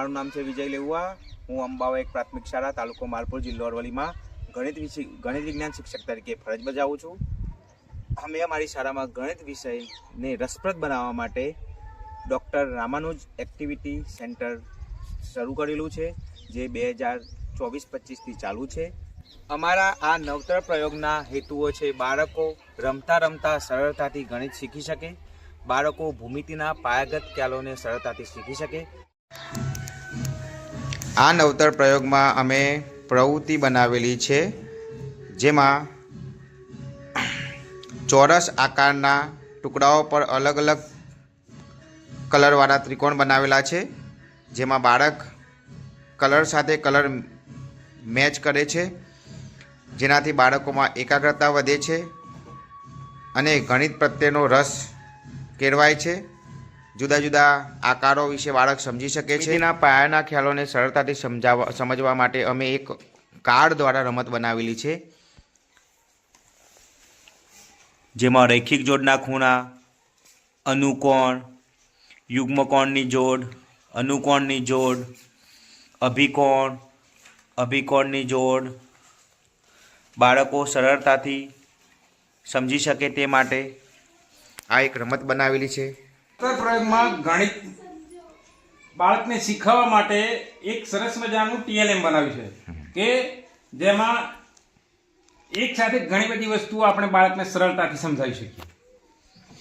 મારું નામ છે વિજય લેવા હું અંબાવા એક પ્રાથમિક શાળા, તાલુકો માલપુર જિલ્લો અરવલીમાં ગણિત વિષય ગણિત વિજ્ઞાન શિક્ષક તરીકે ફરજ બજાવું છું. અમે અમારી શાળામાં ગણિત વિષયને રસપ્રદ બનાવવા માટે ડૉક્ટર રામાનુજ એક્ટિવિટી સેન્ટર શરૂ કરેલું છે, જે બે હજાર ચોવીસ પચીસથી ચાલુ છે. અમારા આ નવતર પ્રયોગના હેતુઓ છે બાળકો રમતા રમતા સરળતાથી ગણિત શીખી શકે, બાળકો ભૂમિતિના પાયાગત ખ્યાલોને સરળતાથી શીખી શકે. આ નવતર પ્રયોગમાં અમે પ્રવૃત્તિ બનાવેલી છે, જેમાં ચોરસ આકારના ટુકડાઓ પર અલગ અલગ કલરવાળા ત્રિકોણ બનાવેલા છે, જેમાં બાળક કલર સાથે કલર મેચ કરે છે, જેનાથી બાળકોમાં એકાગ્રતા વધે છે અને ગણિત પ્રત્યેનો રસ કેળવાય છે. જુદા જુદા આકારો વિશે બાળક સમજી શકે છે. એના પાયાના ખ્યાલોને સરળતાથી સમજાવવા સમજવા માટે અમે એક કાર્ડ દ્વારા રમત બનાવેલી છે. જેમાં રૈખિક જોડના ખૂણા અનુકોણ યુગ્મકોણની જોડ અનુકોણની જોડ અભિકોણ અભિકોણની જોડ. બાળકો સરળતાથી સમજી શકે તે માટે આ એક રમત બનાવેલી છે. પ્રયોગમાં ગણિત બાળકને શીખવવા માટે એક સરસ મજાનું ટીએલએમ બનાવ્યું છે. કે જેમાં એક સાથે ઘણી બધી વસ્તુઓ આપણે બાળકને સરળતાથી સમજાવી શકીએ.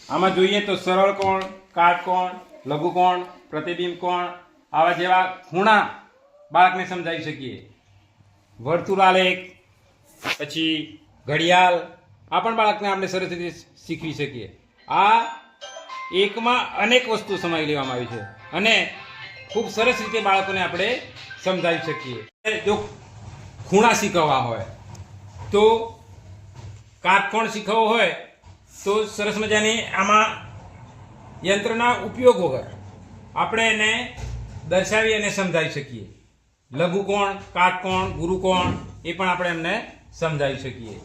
આમાં જોઈએ તો સરળ કોણ કાટકોણ લઘુકોણ પ્રતિબિંબ કોણ, આવા જેવા ખૂણા બાળકને સમજાવી શકીએ. વર્તુળાલેખ પછી ઘડિયાળ, આ પણ બાળકને આપણે સરસ રીતે શીખવી શકીએ. આ એકમાં અનેક વસ્તુ સમાવી લેવામાં આવી છે. અને ખૂબ સરસ રીતે બાળકોને આપણે સમજાવી શકીએ. જો ખૂણા શીખવવા હોય, તો કાટકોણ શીખવવો હોય, તો સરસ મજાની આમાં યંત્રના ઉપયોગ વગર આપણે એને દર્શાવી અને સમજાવી શકીએ. લઘુકોણ, કાટકોણ, ગુરુકોણ, એ પણ આપણે એમને સમજાવી શકીએ.